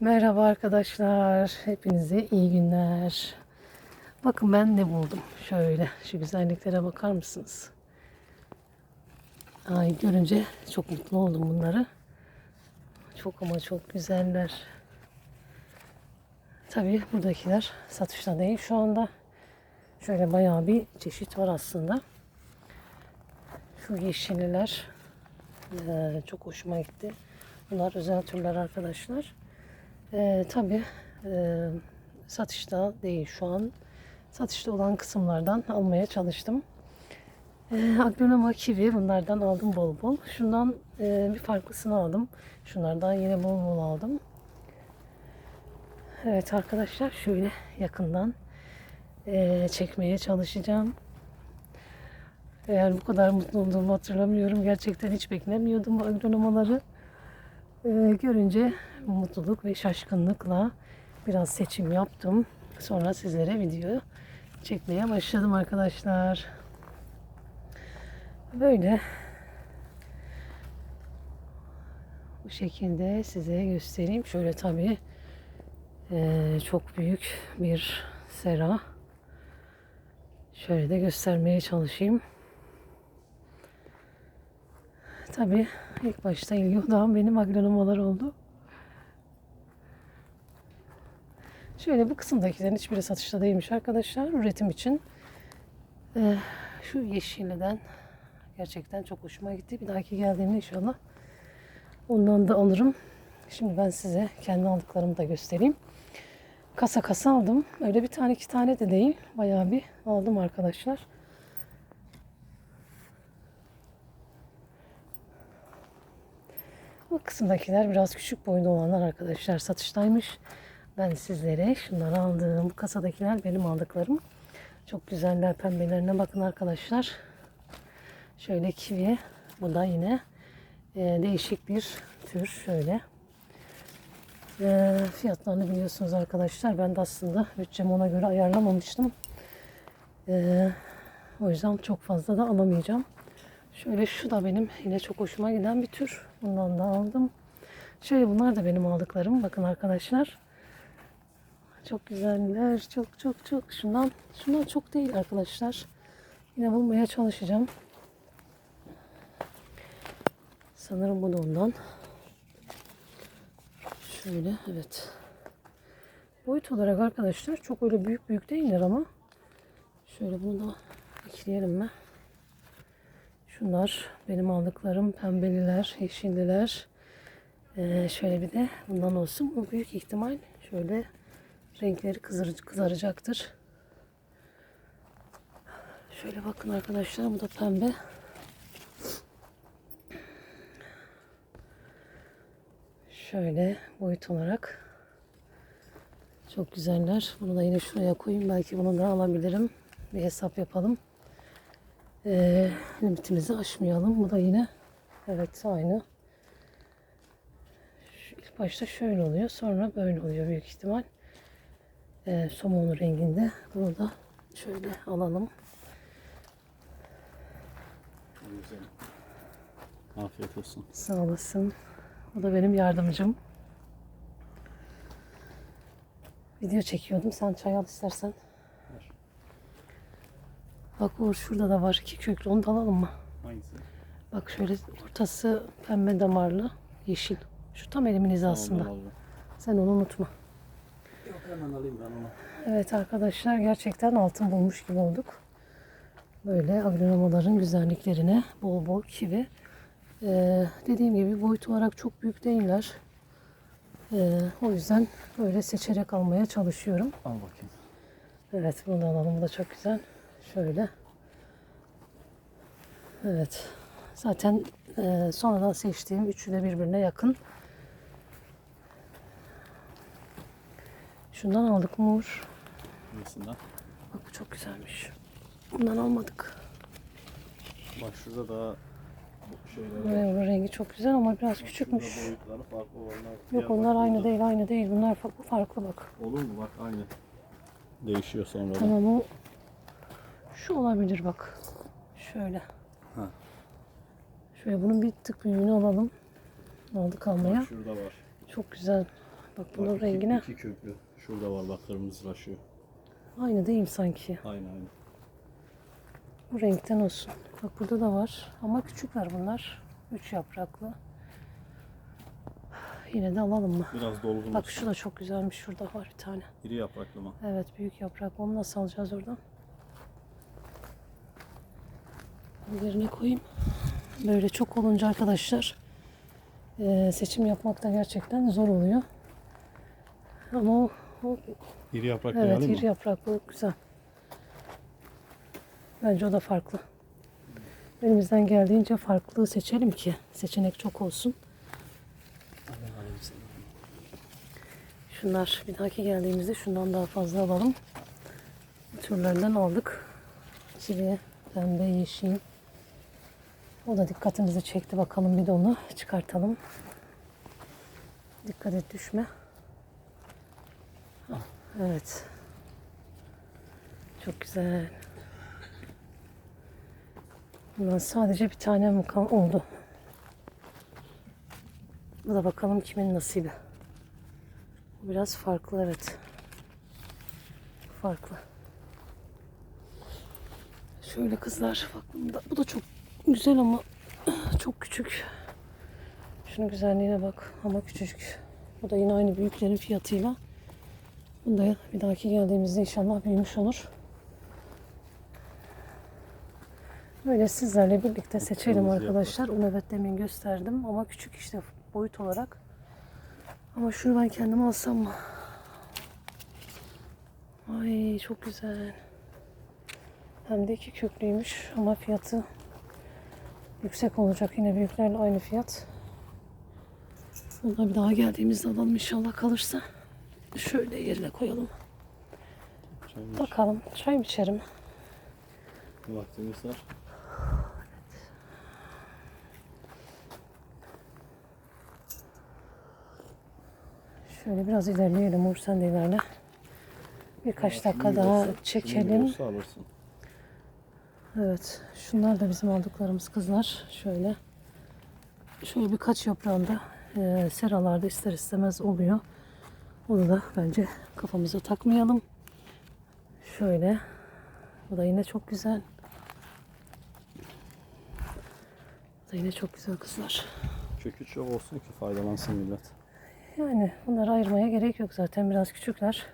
Merhaba arkadaşlar. Hepinize iyi günler. Bakın ben ne buldum. Şöyle şu güzelliklere bakar mısınız? Ay görünce çok mutlu oldum bunları. Çok ama çok güzeller. Tabii buradakiler satışta değil şu anda. Şöyle bayağı bir çeşit var aslında. Şu yeşilliler çok hoşuma gitti. Bunlar özel türler arkadaşlar. Ee, tabii e, satışta değil şu an. Satışta olan kısımlardan almaya çalıştım. Ee, Aglonema kivi bunlardan aldım bol bol. Şundan e, bir farklısını aldım. Şunlardan yine bol bol aldım. Evet arkadaşlar şöyle yakından e, çekmeye çalışacağım. Eğer bu kadar mutlu olduğumu hatırlamıyorum. Gerçekten hiç beklemiyordum bu aglonemaları. Ee, görünce mutluluk ve şaşkınlıkla biraz seçim yaptım. Sonra sizlere video çekmeye başladım arkadaşlar. Böyle bu şekilde size göstereyim. Şöyle tabii eee, çok büyük bir sera. Şöyle de göstermeye çalışayım. Tabii ilk başta ilgi odağım benim agronomalar oldu. Şöyle bu kısımdakilerin hiçbiri satışta değilmiş arkadaşlar. Üretim için. Ee, şu yeşilliden gerçekten çok hoşuma gitti. Bir dahaki geldiğimde inşallah ondan da alırım. Şimdi ben size kendi aldıklarımı da göstereyim. Kasa kasa aldım. Öyle bir tane iki tane de değil. Bayağı bir aldım arkadaşlar. Bu kısımdakiler biraz küçük boyunda olanlar arkadaşlar satıştaymış. Ben sizlere şunları aldım. Bu kasadakiler benim aldıklarım. Çok güzeller pembelerine bakın arkadaşlar. Şöyle kivi. Bu da yine e, değişik bir tür. Şöyle. E, fiyatlarını biliyorsunuz arkadaşlar. Ben de aslında bütçemi ona göre ayarlamamıştım. E, o yüzden çok fazla da alamayacağım. Şöyle şu da benim yine çok hoşuma giden bir tür. Bundan da aldım. Şöyle bunlar da benim aldıklarım. Bakın arkadaşlar. Çok güzeller. Çok çok çok. Şundan, şundan çok değil arkadaşlar. Yine bulmaya çalışacağım. Sanırım bu da ondan. Şöyle evet. Boyut olarak arkadaşlar çok öyle büyük büyük değiller ama. Şöyle bunu da ekleyelim mi? Şunlar benim aldıklarım pembeliler, yeşilliler. Ee, şöyle bir de bundan olsun. Bu büyük ihtimal şöyle renkleri kızar, kızaracaktır. Şöyle bakın arkadaşlar bu da pembe. Şöyle boyut olarak çok güzeller. Bunu da yine şuraya koyayım. Belki bunu da alabilirim. Bir hesap yapalım. Ee, limitimizi aşmayalım. Bu da yine evet aynı. Şu ilk başta şöyle oluyor. Sonra böyle oluyor büyük ihtimal. Ee, somon renginde. Bunu da şöyle alalım. Güzel. Afiyet olsun. Sağ olasın. O da benim yardımcım. Video çekiyordum. Sen çay al istersen. Bak Uğur şurada da var iki köklü. Onu da alalım mı? Hangisi? Bak şöyle ortası pembe damarlı. Yeşil. Şu tam elimin hizasında. Tamam. Sen onu unutma. Yok hemen alayım ben onu. Evet arkadaşlar gerçekten altın bulmuş gibi olduk. Böyle agronomaların güzelliklerine bol bol kivi. Ee, dediğim gibi boyut olarak çok büyük değiller. Ee, o yüzden böyle seçerek almaya çalışıyorum. Al bakayım. Evet bunu da alalım. Bu da çok güzel. Şöyle. Evet. Zaten e, sonradan seçtiğim üçü de birbirine yakın. Şundan aldık mur. Neresinden? Bak bu çok güzelmiş. Bundan almadık. Bak şurada da bu şeyler var. Bu rengi çok güzel ama biraz Bak küçükmüş. Farklı olanlar. Yok onlar aynı burada. değil, aynı değil. Bunlar farklı, farklı bak. Olur mu? Bak aynı. Değişiyor sonra. Tamam o şu olabilir bak. Şöyle. Ha. Şöyle bunun bir tık büyüğünü alalım. Aldık almaya. Bak şurada var. Çok güzel Bak bunun Bak, iki- rengine iki köklü. Şurada var bak kırmızılaşıyor. aynı değil mi sanki? Aynı aynı. Bu renkten olsun. Bak burada da var ama küçükler bunlar. Üç yapraklı. Yine de alalım mı? Biraz dolgun Bak şu da çok güzelmiş. Şurada var bir tane. İri yapraklı mı? Evet büyük yaprak. Onu nasıl alacağız oradan? Yerine koyayım. Böyle çok olunca arkadaşlar eee, seçim yapmak da gerçekten zor oluyor. Ama o, o İri yapraklı evet alayım mı? iri yapraklı güzel. Bence o da farklı. Elimizden geldiğince farklı seçelim ki seçenek çok olsun. Şunlar bir dahaki geldiğimizde şundan daha fazla alalım. Bu türlerden aldık. Çivi, pembe, yeşil. O da dikkatimizi çekti. Bakalım bir de onu çıkartalım. Dikkat et düşme. Evet. Çok güzel. Bundan sadece bir tane mi kal- oldu? Bu da bakalım kimin nasibi. Biraz farklı evet. Farklı. Şöyle kızlar bak bu da çok güzel ama çok küçük. Şunun güzelliğine bak ama küçücük. Bu da yine aynı büyüklerin fiyatıyla. Bunu da bir dahaki geldiğimizde inşallah büyümüş olur. Böyle sizlerle birlikte seçelim arkadaşlar. Un evet demin gösterdim ama küçük işte boyut olarak. Ama şunu ben kendim alsam mı? Ay çok güzel. Hem de iki köklüymüş ama fiyatı yüksek olacak. Yine büyüklerle aynı fiyat. Bunlar bir daha geldiğimizde alalım inşallah kalırsa. Şöyle yerine koyalım. Çay iç. Bakalım çay mı içerim. Vaktimiz var. Şöyle biraz ilerleyelim. Uğur sen de ilerle. Birkaç dakika daha çekelim. Alırsın. Evet. Şunlar da bizim aldıklarımız kızlar. Şöyle. Şöyle birkaç yaprağında e, seralarda ister istemez oluyor. Onu da bence kafamıza takmayalım. Şöyle. Bu da yine çok güzel. Bu da yine çok güzel kızlar. Kökü çok olsun ki faydalansın millet. Yani bunları ayırmaya gerek yok zaten biraz küçükler.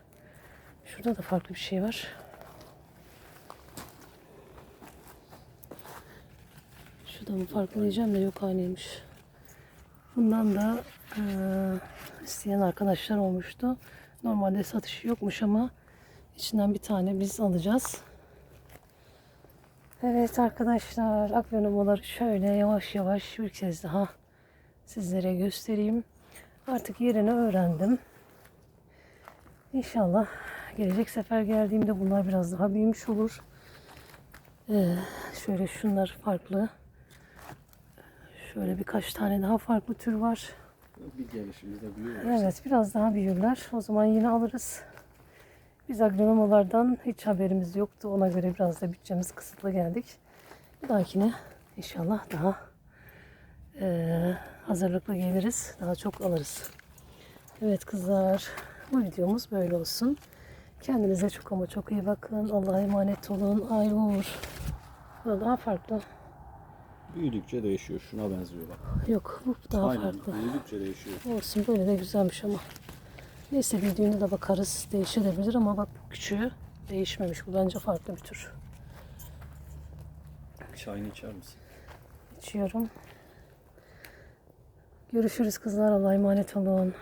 Şurada da farklı bir şey var. Şurada mı farklı diyeceğim de yok aynıymış. Bundan da eee, isteyen arkadaşlar olmuştu. Normalde satışı yokmuş ama içinden bir tane biz alacağız. Evet arkadaşlar agronomaları şöyle yavaş yavaş bir kez daha sizlere göstereyim. Artık yerini öğrendim. İnşallah gelecek sefer geldiğimde bunlar biraz daha büyümüş olur. Ee, şöyle şunlar farklı. Şöyle birkaç tane daha farklı tür var. Bir gelişimizde büyüyor. Evet biraz daha büyürler. O zaman yine alırız. Biz agronomalardan hiç haberimiz yoktu. Ona göre biraz da bütçemiz kısıtlı geldik. Bir dahakine inşallah daha eee, hazırlıklı geliriz. Daha çok alırız. Evet kızlar bu videomuz böyle olsun. Kendinize çok ama çok iyi bakın. Allah'a emanet olun. Ay Uğur. Bu da daha farklı. Büyüdükçe değişiyor. Şuna benziyor bak. Yok bu daha Aynen. farklı. Büyüdükçe değişiyor. Olsun böyle de güzelmiş ama. Neyse büyüdüğünde de bakarız. Değişebilir ama bak bu küçüğü değişmemiş. Bu bence farklı bir tür. Çayını içer misin? İçiyorum. Görüşürüz kızlar. Allah'a emanet olun.